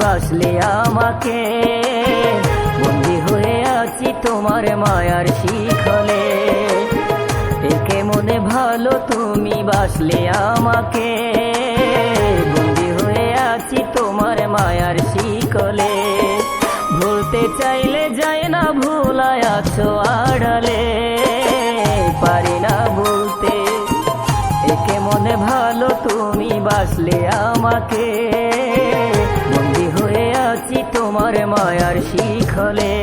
বাসলে আমাকে। বন্দি হয়ে আছি তোমার মায়ার শিখলে একে মনে ভালো তুমি বাসলে আমাকে। বন্দি হয়ে আছি তোমার মায়ার শিখলে ভুলতে চাইলে যায় না, ভুলায় আছো আড়ালে। তুমি বাসলে আমাকে। বন্দি হয়ে আছি তোমার মায়ার শিখলে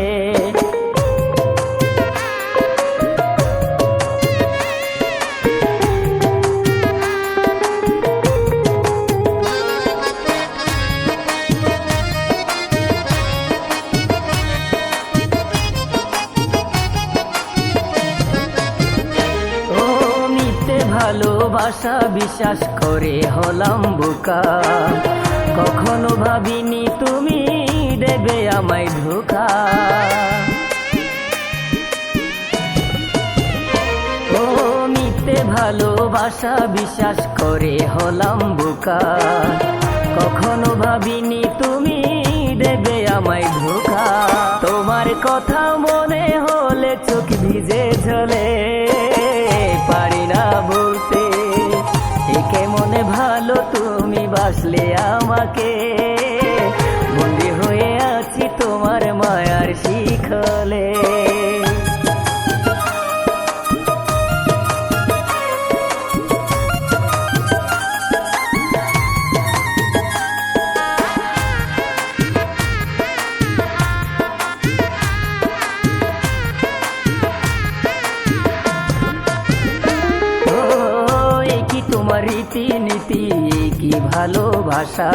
ভালোবাসা বিশ্বাস করে হলাম বোকা। কখনো ভাবিনি তুমি দেবে আমায় ধোকা। ও মিথ্যে ভালোবাসা বিশ্বাস করে হলাম বোকা। কখনো ভাবিনি তুমি দেবে আমায় ধোকা। তোমার কথা মনে হলে চোখ ভিজে ঝলে। ভালো তুমি বাসলে আমাকে। তোমার রীতি নীতি কি ভালোবাসা?